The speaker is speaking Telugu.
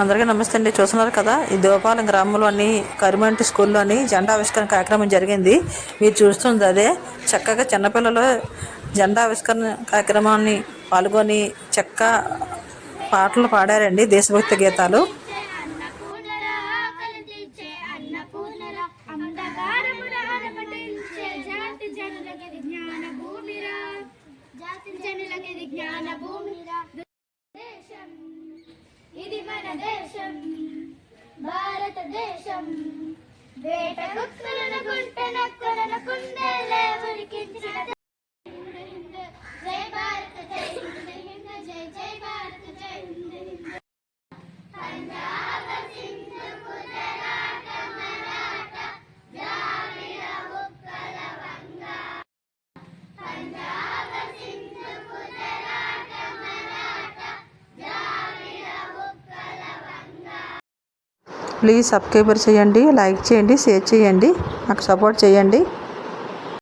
అందరికీ నమస్తే అండి. చూస్తున్నారు కదా ఈ దేవపాలెం గ్రామంలోని కరిమంటి స్కూల్లోని జెండా ఆవిష్కరణ కార్యక్రమం జరిగింది. మీరు చూస్తుంది అదే చక్కగా చిన్నపిల్లలు జెండా ఆవిష్కరణ కార్యక్రమాన్ని పాల్గొని చక్క పాటలు పాడారండి దేశభక్తి గీతాలు. భారతదేశం భారతదేశం. ప్లీజ్ సబ్స్క్రైబర్ చేయండి లైక్ చేయండి షేర్ చేయండి నాకు సపోర్ట్ చేయండి.